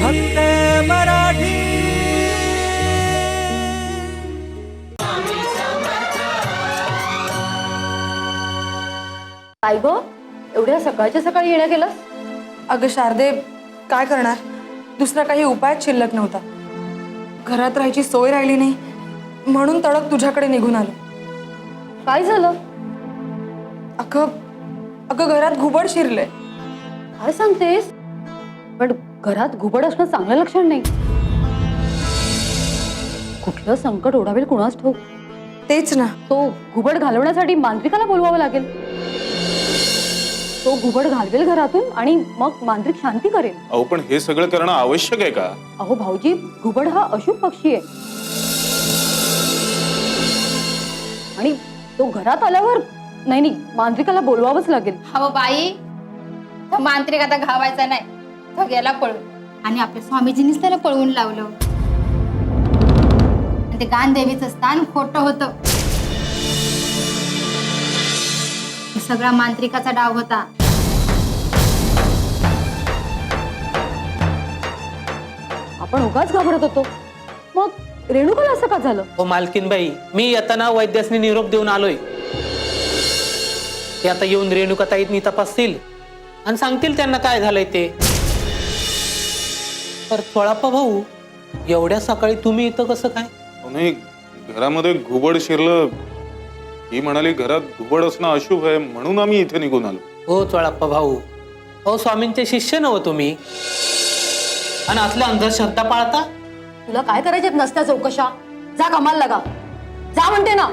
फक्त मराठी. काय ग एवढ्या सकाळच्या सकाळी येण्या केलं अगं शारदे काय करणार? दुसरा काही उपायच शिल्लक नव्हता. घरात राहायची सोय राहिली नाही म्हणून तडक तुझ्याकडे निघून आलो. काय झालं? अगं अगं घरात घुबड शिरलंय. काय सांगतेस? पण घरात घुबड असणं चांगलं लक्षण नाही. कुठलं संकट ओढावेल कुणाच ठोक तेच ना. तो घुबड घालवण्यासाठी मांत्रिकाला बोलवावं लागेल. तो घुबड घालवेल घरातून आणि मग मांत्रिक शांती करेल. अहो पण हे सगळं करणं आवश्यक आहे का? अहो भाऊजी घुबड हा अशुभ पक्षी आहे. आणि तो घरात आल्यावर नाही नाही मांत्रिकाला बोलवावंच लागेल. हवं बाई तो मांत्रिक आता घावायचा नाही. तो गेला पळून. आणि आपल्या स्वामीजींनीच त्याला पळवून लावलं. आणि ते गांधेवीचं स्थान खोटं होतं. हे सगळा मांत्रिकाचा डाव होता. आपण उगाच घाबरत होतो. मग रेणुकाला असं का झालं? हो मालकीनबाई मी येताना वैद्यासनी निरोप देऊन आलोय. ते आता येऊन रेणुकाताईतनी तपासतील. आणि सांगतील त्यांना काय झालंय ते. तर थोडापा भाऊ एवढ्या सकाळी तुम्ही इथं कसं काय? नाही घरामध्ये घुबड शिरलं. ही म्हणाली घरात घुबड असणं अशुभ आहे म्हणून आम्ही इथे निघून आलो. हो चोळाप्पा भाऊ. हो स्वामींचे शिष्य नव तुम्ही. आणि असल्या अंधश्रद्धा पाळता? तुला काय करायचे नसत्या चौकशा? जा कमाल लगा. जा म्हणते ना.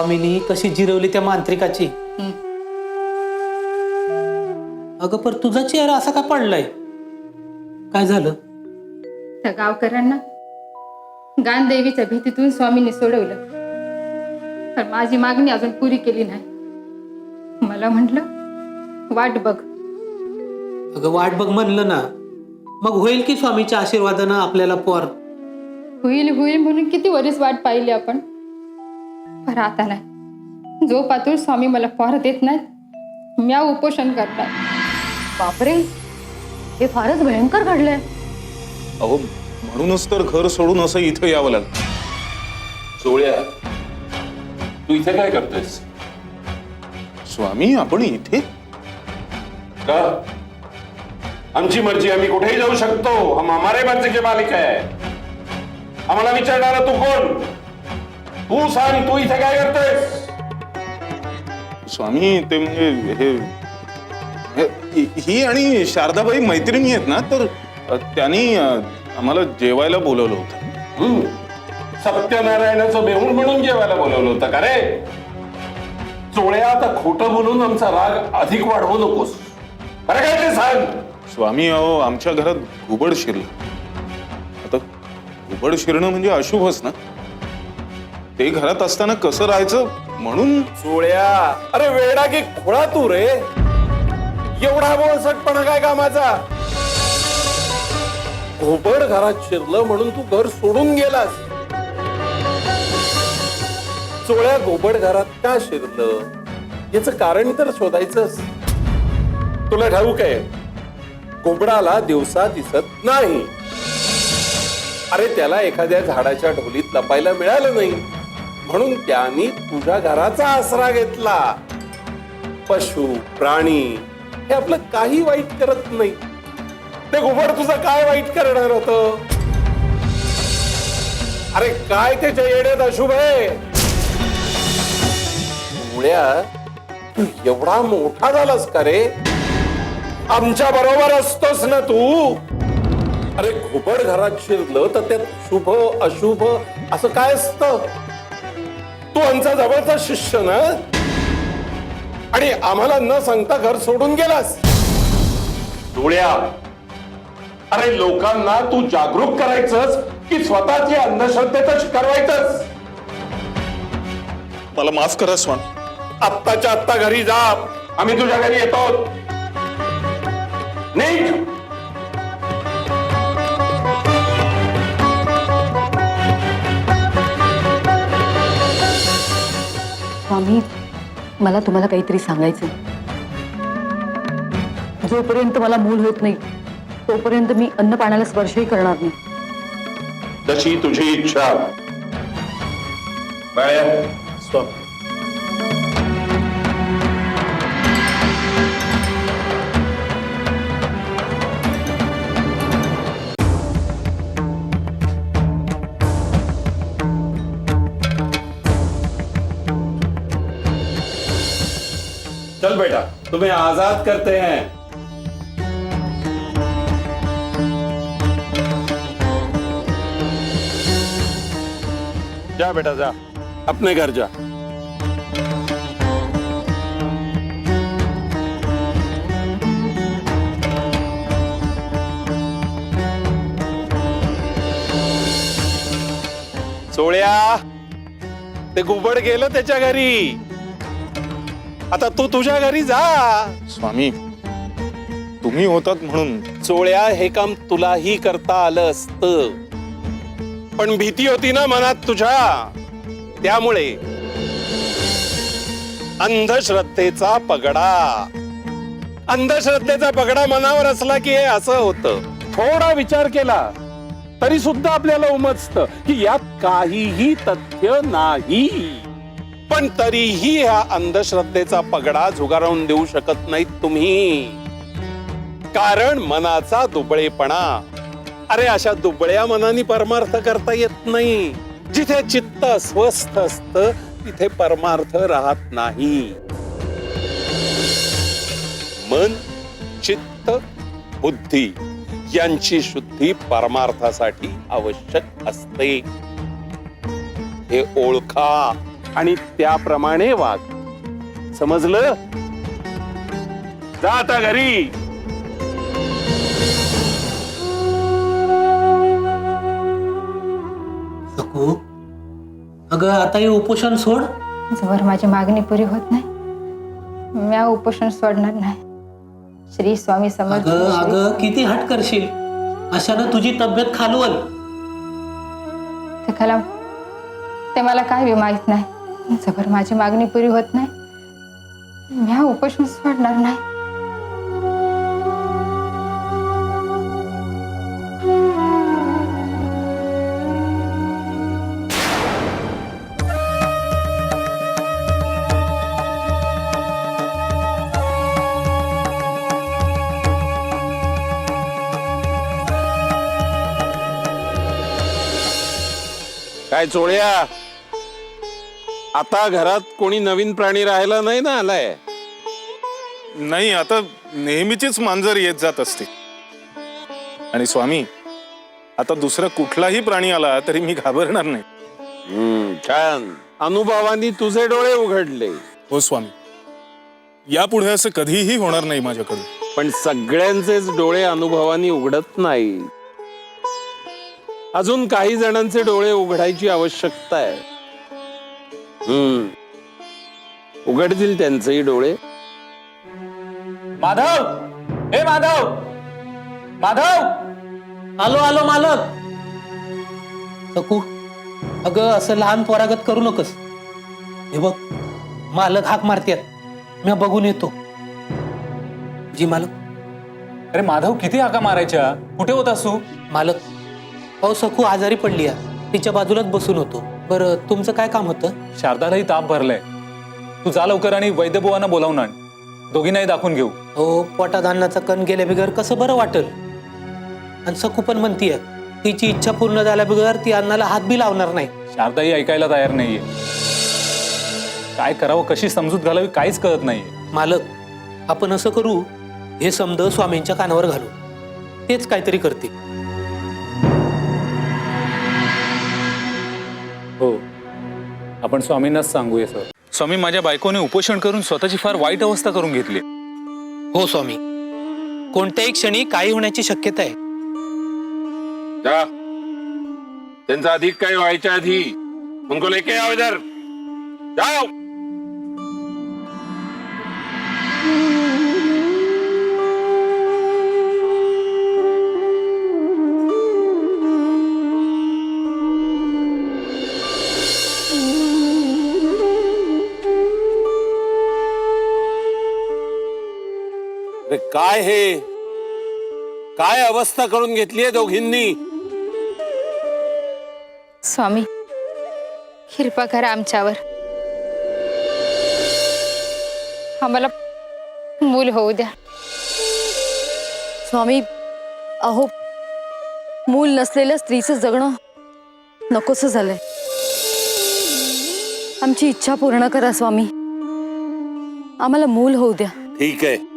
स्वामींनी कशी जिरवली त्या मांत्रिकाची? अगं पर तुझा चेहरा असा का पडलाय? काय झालं? त्या गावकऱ्यांना गानदेवीच्या भीतीतून स्वामींनी सोडवलं. पण माझी मागणी अजून पुरी केली नाही. मला म्हटलं वाट बघ. अगं वाट बघ म्हणलं ना मग होईल की स्वामीच्या आशीर्वादानं आपल्याला पोर? होईल होईल म्हणून किती वरीस वाट पाहिली आपण? पण आता नाही जो पातूळ स्वामी मला पोर देत नाहीत. म्या उपोषण करणार. बापरे हे फारच भयंकर घडलंय. अहो म्हणूनच तर घर सोडून असं इथं यावं लागलं. सोळ्या तू इथे काय करतोयस? स्वामी आपण इथे? का? आमची मर्जी आम्ही कुठेही जाऊ शकतो. हम हमारे मर्जी के मालिक आहे. आम्हाला विचारणारा तू कोण? तू सांग तू इथे काय करतोयस स्वामी ते म्हणजे हे हे- ही आणि शारदाबाई मैत्रिणी आहेत ना तर अ, त्यांनी अ, आम्हाला जेवायला बोलवलं होतं. हम्म. सत्यनारायणाचं बेहून म्हणून जेवायला बोलवलं होतं का रे? चोळ्या आता खोटं बोलून आमचा राग अधिक वाढवू नकोस. अरे काय ते सांग? स्वामी अहो आमच्या घरात घुबड शिरलं. आता घुबड शिरणं म्हणजे अशुभच ना? ते घरात असताना कसं राहायचं? म्हणून? चोळ्या अरे वेडा की खोळा तू रे. एवढा बोळसटपणा काय कामाचा? घोबड घरात शिरलं म्हणून तू घर सोडून गेलास. चोळ्या घोबड घरात का शिरलं? याच कारण तर शोधायचंच. तुला ठाऊक आहे घोबडाला दिवसा दिसत नाही. अरे त्याला एखाद्या झाडाच्या ढोलीत लपायला मिळालं नाही. म्हणून त्यांनी तुझ्या घराचा आसरा घेतला. पशु प्राणी हे आपलं काही वाईट करत नाही. ते घुबड तुझं काय वाईट करणार होत? अरे काय त्याच्या येण्यात अशुभ? आहे मुळ्या तू एवढा मोठा झालास का रे? आमच्या बरोबर असतोस ना तू? अरे घुबड घरात शिरलं तर त्यात शुभ अशुभ असं काय असतं? तू आमचा जवळचा शिष्य ना? आणि आम्हाला न सांगता घर सोडून गेलास. डोळ्या अरे लोकांना तू जागरूक करायचंस की स्वतःची अंधश्रद्धेतच करवायचंस मला माफ करा स्वामी. आत्ताच्या आत्ता घरी जा. आम्ही तुझ्या घरी येतो. निघ मला तुम्हाला काहीतरी सांगायचं जोपर्यंत मला मूल होत नाही तोपर्यंत मी अन्न पाण्याला स्पर्शही करणार नाही. तशी तुझी इच्छा. बेटा तुम्हें आज़ाद करते हैं। जा बेटा जा। अपने घर जा। सोळ्या ते गुबड गेलं त्याच्या घरी. आता तू तुझ्या घरी जा. स्वामी तुम्ही होतात म्हणून. चोळ्या हे काम तुलाही करता आलं असत पण भीती होती ना मनात तुझ्या. त्यामुळे अंधश्रद्धेचा पगडा. अंधश्रद्धेचा पगडा मनावर असला की हे असं होतं. थोडा विचार केला तरी सुद्धा आपल्याला उमजत की यात काहीही तथ्य नाही. पण तरीही ह्या अंधश्रद्धेचा पगडा झुगारून देऊ शकत नाहीत तुम्ही. कारण मनाचा दुबळेपणा. अरे अशा दुबळ्या मनाने परमार्थ करता येत नाही. जिथे चित्त स्वस्थ असत तिथे परमार्थ राहत नाही. मन चित्त बुद्धी यांची शुद्धी परमार्थासाठी आवश्यक असते. हे ओळखा. आणि त्याप्रमाणे वाग समजलं? जा आता घरी. सकू अगं आता हे उपोषण सोड. जवळ माझी मागणी पुरी होत नाही म्या उपोषण सोडणार नाही. श्री स्वामी समर्थ अगं किती हट करशील? अशानं तुझी तब्येत खालवल. ते खला ते मला काय बी माहीत नाही. जबर माझी मागणी पुरी होत नाही. म्या उपोषण सोडणार नाही. काय चोळ्या? आता घरात कोणी नवीन प्राणी राहायला नाही ना आलाय? नाही आता नेहमीचीच मांजर येत जात असते. आणि स्वामी आता दुसरा कुठलाही प्राणी आला तरी मी घाबरणार नाही. हम्म, छान. अनुभवानी तुझे डोळे उघडले. हो स्वामी. यापुढे असं कधीही होणार नाही माझ्याकडून. पण सगळ्यांचेच डोळे अनुभवानी उघडत नाही अजून काही जणांचे डोळे उघडायची आवश्यकता आहे. हम्म. उघडतील त्यांचेही डोळे. माधव! हे माधव! माधव! आलो आलो मालक. सकू अगं असं लहान पोरागत करू नकस. हे बघ मालक हाक मारत्यात. मी बघून येतो. जी मालक. अरे माधव किती हाका मारायच्या? कुठे होतास तू? मालक अहो सकू आजारी पडली आहे तिच्या बाजूलाच बसून होतो. बरं तुमचं काय काम होतं? शारदालाही ताप भरलाय. तू जा लवकर आणि वैद्यबुवांना बोलावून आण. दोघींनाही दाखवून घेऊ. हो पोटात अन्नाचा कण गेल्या बिगर कसं बरं वाटल? आणि सकू पण म्हणतीय तिची इच्छा पूर्ण झाल्या बिगर ती अन्नाला हात बी लावणार नाही. शारदाही ऐकायला तयार नाहीये. काय करावं कशी समजूत घालावी काहीच कळत नाहीये. मालक आपण असं करू हे समज स्वामींच्या कानावर घालू. तेच काहीतरी करते आपण स्वामींनाच सांगूया सर. स्वामी माझ्या बायकोने उपोषण करून स्वतःची फार वाईट अवस्था करून घेतली. हो स्वामी. कोणत्याही क्षणी काही होण्याची शक्यता आहे. जा. त्यांचा अधिक काही व्हायच्या आधी उनको लेके आओ इधर. जाओ. काय हे? काय अवस्था करून घेतली आहे दोघींनी? स्वामी कृपा करा आमच्यावर. आम्हाला मूल होऊ द्या. स्वामी अहो मूल नसलेल्या स्त्रीचं जगणं नकोस झालंय. आमची इच्छा पूर्ण करा स्वामी. आम्हाला मूल होऊ द्या. ठीक आहे.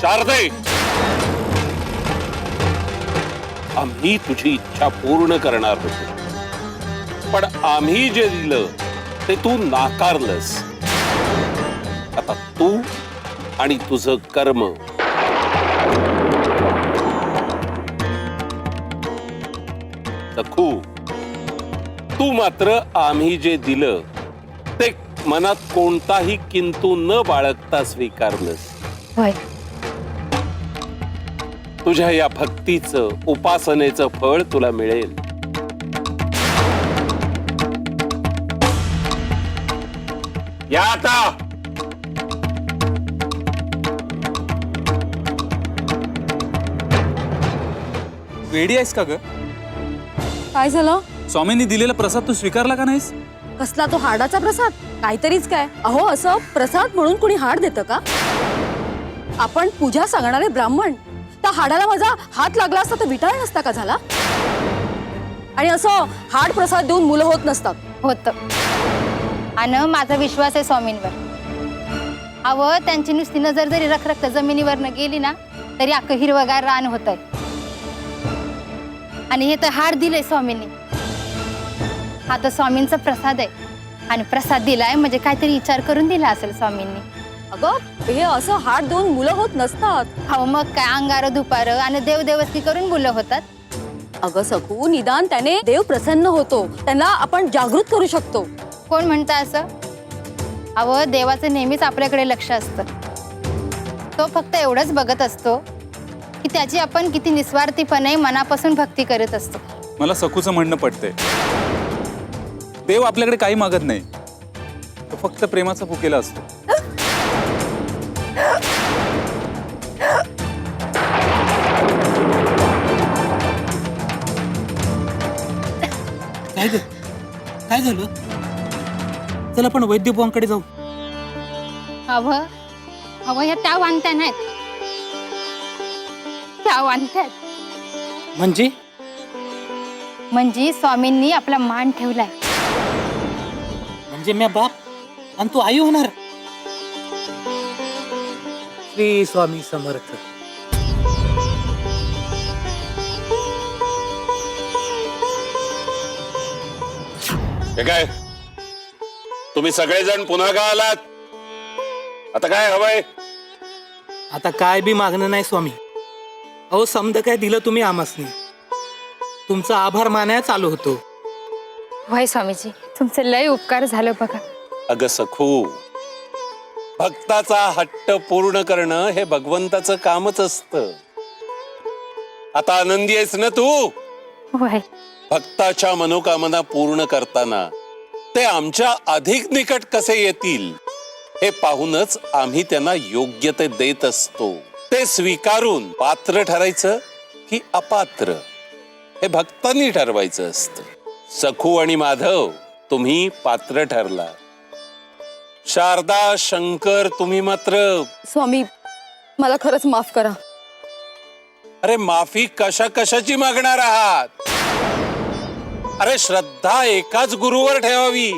शारदे! आम्ही तुझी इच्छा पूर्ण करणार होतो. पण आम्ही जे दिलं ते तू नाकारलंस. आता तू आणि तुझं कर्म. सखू तू मात्र आम्ही जे दिलं ते मनात कोणताही किंतू न बाळगता स्वीकारलंस. तुझ्या या भक्तीचं उपासनेचं फळ तुला मिळेल. या आता! वेडी आहेस का ग? काय झालं? स्वामींनी दिलेला प्रसाद तू स्वीकारला का नाहीस? कसला तो हाडाचा प्रसाद? काहीतरीच काय? अहो असं प्रसाद म्हणून कुणी हाड देतं का? आपण पूजा सांगणारे ब्राह्मण. त्या हाडाला माझा हात लागला असता तर विटाळ नसता का झाला? आणि असं हाड प्रसाद देऊन मुलं होत नसतात. होत. आणि माझा विश्वास आहे स्वामींवर. अव त्यांची नुसती नजर जरी रखरखत जमिनीवरनं गेली ना तरी अख्खं हिरवगार रान होत आहे आणि हे तर हाड दिलंय स्वामींनी. हा तर स्वामींचा प्रसाद आहे. आणि प्रसाद दिलाय म्हणजे काहीतरी विचार करून दिला असेल स्वामींनी. अगं हे असं हाड देऊन मुलं होत नसतात. हो मग काय अंगार दुपार आणि देवदेवस्ती करून मुलं होतात? अगं सकू निदान त्याने देव प्रसन्न होतो. त्यांना आपण जागृत करू शकतो. कोण म्हणतं असं? अव देवाचं नेहमीच आपल्याकडे लक्ष असतं. तो फक्त एवढंच बघत असतो की त्याची आपण किती निस्वार्थीपणे मनापासून भक्ती करत असतो. मला सकूचं म्हणणं पटतंय. देव आपल्याकडे काही मागत नाही. तो फक्त प्रेमाचा भुकेला असतो. काय ग? काय झालं? चल आपण वैद्यभुवांकडे जाऊ. अव अव ह्या त्या वाणत्या नाहीत. त्या वाणत्यात म्हणजे? म्हणजे स्वामींनी आपला मान ठेवलाय. म्हणजे म्या बाप आणि तू आई होणार? श्री स्वामी समर्थ. हे काय? तुम्ही सगळेजण पुन्हा का आलात? आता काय हवंय? आता काय बी मागणं नाही स्वामी. अहो समद काय दिलं तुम्ही आमासनी तुमचा आभार मानायला चालू होतो. वय स्वामीजी. तुमचे लय उपकार झालं बघा. अग सखू भक्ताचा हट्ट पूर्ण करणं हे भगवंताचं कामच असतं. आता आनंदी आहेस ना तू? वय भक्ताच्या मनोकामना पूर्ण करताना ते आमच्या अधिक निकट कसे येतील हे पाहूनच आम्ही त्यांना योग्य ते देत असतो. ते स्वीकारून पात्र ठरायचं की अपात्र हे भक्तांनी ठरवायचं असतं. सखू आणि माधव तुम्ही पात्र ठरला. शारदा शंकर तुम्ही मात्र स्वामी मला खरंच माफ करा. अरे माफी कशा कशाची मागणार आहात? अरे श्रद्धा एकाच गुरुवर ठेवावी.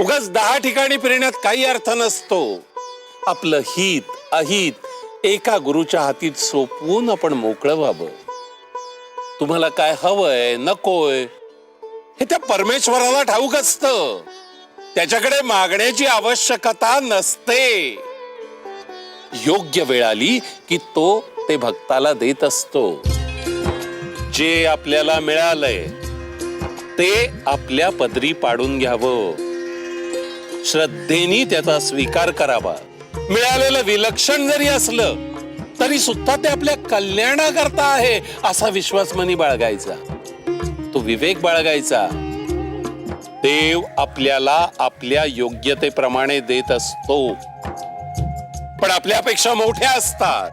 उगाच दहा ठिकाणी फिरण्यात काही अर्थ नसतो. आपलं हित अहित एका गुरुच्या हातीत सोपवून आपण मोकळं व्हावं तुम्हाला काय हवंय नकोय हे त्या परमेश्वराला ठाऊक असत. त्याच्याकडे मागण्याची आवश्यकता नसते. योग्य वेळ आली की तो ते भक्ताला देत असतो. जे आपल्याला मिळालंय ते आपल्या पदरी पाडून घ्यावं. श्रद्धेनी त्याचा स्वीकार करावा. मिळालेलं विलक्षण जरी असलं तरी सुद्धा ते आपल्या कल्याणाकरता आहे असा विश्वास मनी बाळगायचा. तो विवेक बाळगायचा. देव आपल्याला आपल्या योग्यतेप्रमाणे देत असतो. पण आपल्यापेक्षा मोठ्या असतात.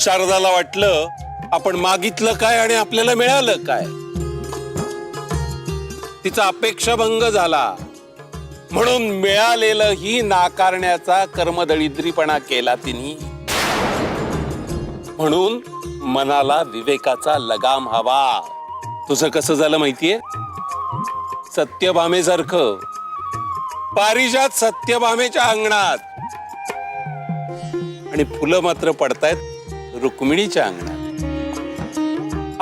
शारदाला वाटलं आपण मागितलं काय आणि आपल्याला मिळालं काय? तिचा अपेक्षाभंग झाला. म्हणून मिळालेलं ही नाकारण्याचा कर्मदळिद्रीपणा केला तिने. म्हणून मनाला विवेकाचा लगाम हवा. तुझं कसं झालं माहितीये? सत्यभामेसारखं. पारिजात सत्यभामेच्या अंगणात. आणि फुलं मात्र पडतायत रुक्मिणीच्या अंगणात.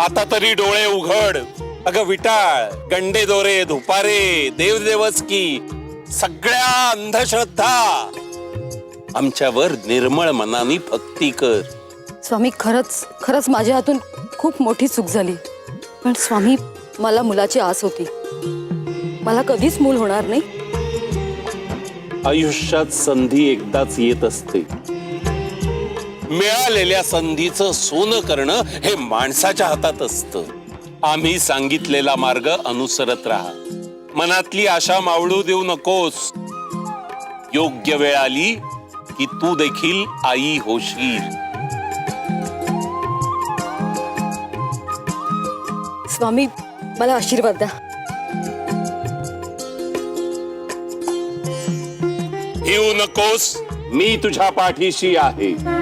आता तरी डोळे उघड. अगं विटाळ गंडे दोरे धुपारे देवदेवच की सगळ्या अंधश्रद्धा. आमच्यावर निर्मळ मनाने भक्ती कर. स्वामी खरंच खरंच माझ्या हातून खूप मोठी चूक झाली. पण स्वामी मला मुलाची आस होती. मला कधीच मूल होणार नाही. आयुष्यात संधी एकदाच येत असते. मिळालेल्या संधीचं सोनं करणं हे माणसाच्या हातात असतं. आम्ही सांगितलेला मार्ग अनुसरत राहा. मनातली आशा मावळू देऊ नकोस. योग्य वेळ आली की तू देखील आई होशील. स्वामी मला आशीर्वाद द्या. येऊ नकोस. मी तुझ्या पाठीशी आहे.